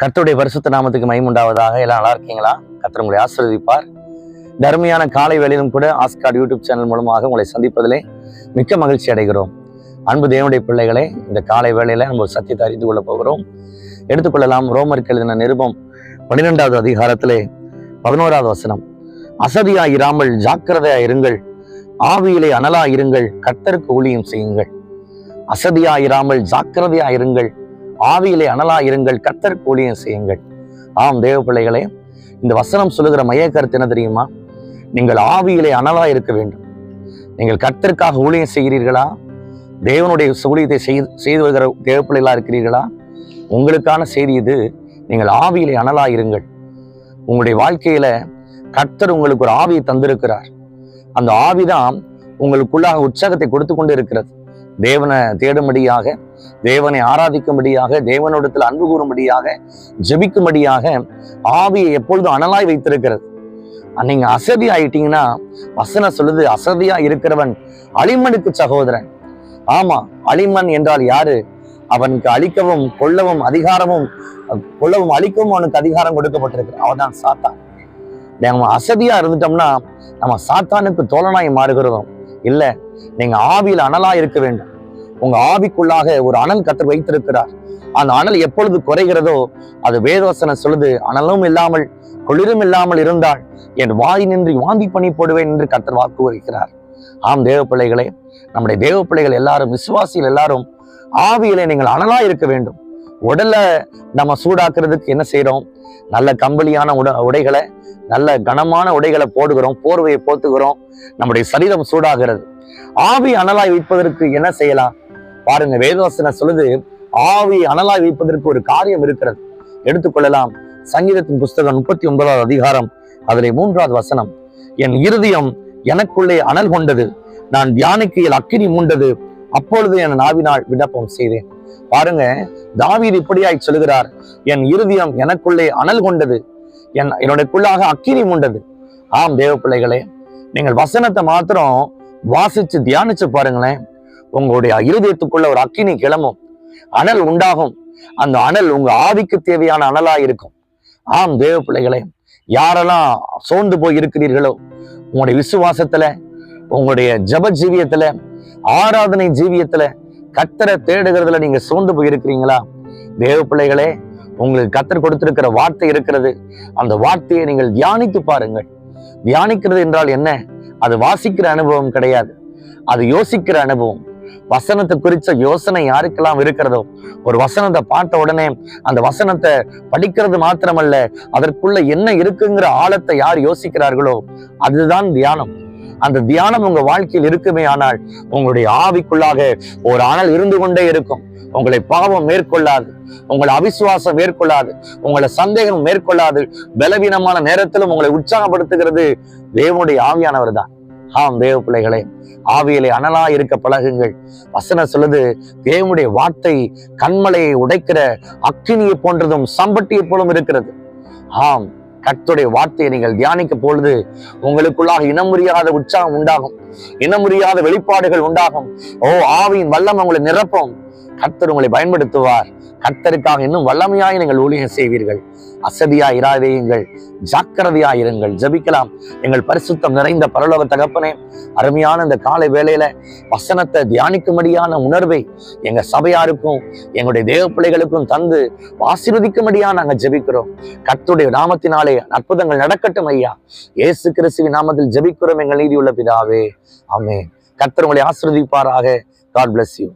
கர்த்தருடைய பரிசுத்த நாமத்துக்கு மைமுண்டாவதாக எல்லாம் நல்லா இருக்கீங்களா? கர்த்தர் உங்களை ஆசீர்வதிப்பார். தர்மையான காலை வேளையிலும் கூட ஆஸ்கார் யூடியூப் சேனல் மூலமாக உங்களை சந்திப்பதிலே மிக்க மகிழ்ச்சி அடைகிறோம். அன்பு தேவனுடைய பிள்ளைகளே இந்த காலை வேளையில நம்ம ஒரு சத்தியத்தை அறிந்து கொள்ள போகிறோம். எடுத்துக்கொள்ளலாம் ரோமருக்கு எழுதின நிருபம் பன்னிரெண்டாவது அதிகாரத்திலே பதினோராவது வசனம். அசதியா இராமல் ஜாக்கிரதையா இருங்கள் ஆவியிலே அனலா இருங்கள் கர்த்தருக்கு ஊழியம் செய்யுங்கள். அசதியா இராமல் ஜாக்கிரதையா இருங்கள் ஆவியிலே அனலா இருங்கள் கத்தர் கூலியம் செய்யுங்கள். ஆம் தேவ பிள்ளைகளே இந்த வசனம் சொல்லுகிற மைய கருத்து என்ன தெரியுமா? நீங்கள் ஆவியிலே அனலா இருக்க வேண்டும். நீங்கள் கர்த்தருக்காக ஊழியம் செய்கிறீர்களா? தேவனுடைய ஊழியத்தை செய்து செய்து வருகிற தேவ இருக்கிறீர்களா? உங்களுக்கான செய்தி இது நீங்கள் ஆவியிலே அனலா இருங்கள். உங்களுடைய வாழ்க்கையில கர்த்தர் உங்களுக்கு ஒரு ஆவியை தந்திருக்கிறார். அந்த ஆவிதான் உங்களுக்குள்ளாக உற்சாகத்தை கொடுத்து கொண்டு இருக்கிறது தேவனை தேடும்படியாக தேவனை ஆராதிக்கும்படியாக தேவனிடத்தில் அன்பு கூறும்படியாக ஜபிக்கும்படியாக ஆவியை எப்பொழுதும் அனலாய் வைத்திருக்கிறது. நீங்க அசதி ஆயிட்டீங்கன்னா வசனம் சொல்லுது அசதியா இருக்கிறவன் அலிமனுக்கு சகோதரன். ஆமா அலிமன் என்றால் யாரு? அவனுக்கு அழிக்கவும் கொல்லவும் அதிகாரமும் கொல்லவும் அழிக்கவும் அவனுக்கு அதிகாரம் கொடுக்கப்பட்டிருக்கு அவன்தான் சாத்தான். நம்ம அசதியா இருந்துட்டோம்னா நம்ம சாத்தானுக்கு தோழனாய் மாறுகிறோம். இல்ல நீங்க ஆவியில் அனலா இருக்க வேண்டும். உங்க ஆவிக்குள்ளாக ஒரு அனல் கத்தர் வைத்திருக்கிறார். அந்த அனல் எப்பொழுது குறைகிறதோ அது வேதவசன சொல்லுது அனலும் இல்லாமல் குளிரும் இல்லாமல் இருந்தால் என் வாய் நின்று வாந்தி பண்ணி போடுவேன் என்று கத்தர் வாக்கு வருகிறார் ஆம் தேவ பிள்ளைகளே நம்முடைய தேவ பிள்ளைகள் எல்லாரும் விசுவாசிகள் எல்லாரும் ஆவியிலே நீங்கள் அனலா இருக்க வேண்டும். உடலை நம்ம சூடாக்குறதுக்கு என்ன செய்யறோம் நல்ல கம்பளியான உட உடைகளை நல்ல கனமான உடைகளை போடுகிறோம் போர்வையை போத்துகிறோம் நம்முடைய சரீரம் சூடாகிறது. ஆவி அனலாய் வைப்பதற்கு என்ன செய்யலாம்? பாருங்க வேதவசனை சொல்லுது ஆவி அனலாய் வைப்பதற்கு ஒரு காரியம் இருக்கிறது. எடுத்துக்கொள்ளலாம். சங்கீதத்தின் புஸ்தகம் முப்பத்தி ஒன்பதாவது அதிகாரம் அதில் மூன்றாவது வசனம். என் இருதயம் எனக்குள்ளே அனல் கொண்டது. நான் தியானிக்கையில் அக்கினி மூண்டது. அப்பொழுது என் நாவினால் விண்ணப்பம் செய்தேன். பாருங்க தாவீர் இப்படியாய் சொல்லுகிறார் என் இருதயம் எனக்குள்ளே அனல் கொண்டது என் என்னுடையக்குள்ளாக அக்கினி உண்டது ஆம் தேவ பிள்ளைகளே நீங்கள் வசனத்தை மாத்திரம் வாசிச்சு தியானிச்சு பாருங்களேன். உங்களுடைய இருதயத்துக்குள்ள ஒரு அக்கினி கிளம்பும் அனல் உண்டாகும். அந்த அனல் உங்க ஆவிக்கு தேவையான அனலா இருக்கும். ஆம் தேவ பிள்ளைகளே யாரெல்லாம் சோர்ந்து போய் இருக்கிறீர்களோ உங்களுடைய விசுவாசத்துல உங்களுடைய ஜப ஜீவியத்துல ஆராதனை ஜீவியத்துல கத்தரை தேடுகிறதுல நீங்க சோர்ந்து போயிருக்கிறீங்களா? தேவ பிள்ளைகளே உங்களுக்கு கத்தர் கொடுத்திருக்கிற வார்த்தை இருக்கிறது. அந்த வார்த்தையை நீங்கள் தியானித்து பாருங்கள். தியானிக்கிறது என்றால் என்ன? அது வாசிக்கிற அனுபவம் கிடையாது. அது யோசிக்கிற அனுபவம். வசனத்தை குறிச்ச யோசனை யாருக்கெல்லாம் இருக்கிறதோ ஒரு வசனத்தை பார்த்த உடனே அந்த வசனத்தை படிக்கிறது மாத்திரமல்ல அதற்குள்ள என்ன இருக்குங்கிற ஆழத்தை யார் யோசிக்கிறார்களோ அதுதான் தியானம். அந்த தியானம் உங்க வாழ்க்கையில் இருக்குமே ஆனால் உங்களுடைய ஆவிக்குள்ளாக ஒரு அனல் இருந்து கொண்டே இருக்கும். உங்களை பாவம் மேற்கொள்ளாது. உங்களை அவிசுவாசம் மேற்கொள்ளாது. உங்களை சந்தேகம் மேற்கொள்ளாது. பலவீனமான நேரத்திலும் உங்களை உற்சாகப்படுத்துகிறது தேவனுடைய ஆவியானவர் தான். ஆம் தேவ பிள்ளைகளே ஆவியிலே அனலா இருக்க பழகுங்கள். வசனம் சொல்லுது தேவனுடைய வார்த்தை கண்மலையை உடைக்கிற அக்கினியை போன்றதும் சம்பட்டியை போலும் இருக்கிறது. ஆம் கத்துடைய வார்த்தையை நீங்கள் தியானிக்க பொழுது உங்களுக்குள்ளாக இனமுறியாத உற்சாகம் உண்டாகும். இனமுறியாத வெளிப்பாடுகள் உண்டாகும். ஓ ஆவியின் வல்லம் உங்களை நிரப்பும். கர்த்தர் உங்களை பயன்படுத்துவார். கர்த்தருக்காக இன்னும் வல்லமையாய் நீங்கள் ஊழியம் செய்வீர்கள். அசதியா இராதேயுங்கள் ஜாக்கிரதையா இருங்கள். ஜபிக்கலாம். எங்கள் பரிசுத்தம் நிறைந்த பரலோக தகப்பனே அருமையான இந்த காலை வேளையில வசனத்தை தியானிக்கும்படியான உணர்வை எங்க சபையாருக்கும் எங்களுடைய தேவ பிள்ளைகளுக்கும் தந்து ஆசீர்வதிக்கும்படியா நாங்க ஜெபிக்கிறோம். கர்த்துடைய நாமத்தினாலே அற்புதங்கள் நடக்கட்டும் ஐயா. இயேசு கிறிஸ்துவின் நாமத்தில் ஜெபிக்கிறோம் எங்கள் நீதியுள்ள பிதாவே. ஆமே கர்த்தர் உங்களை ஆசீர்வதிப்பாராக. God bless you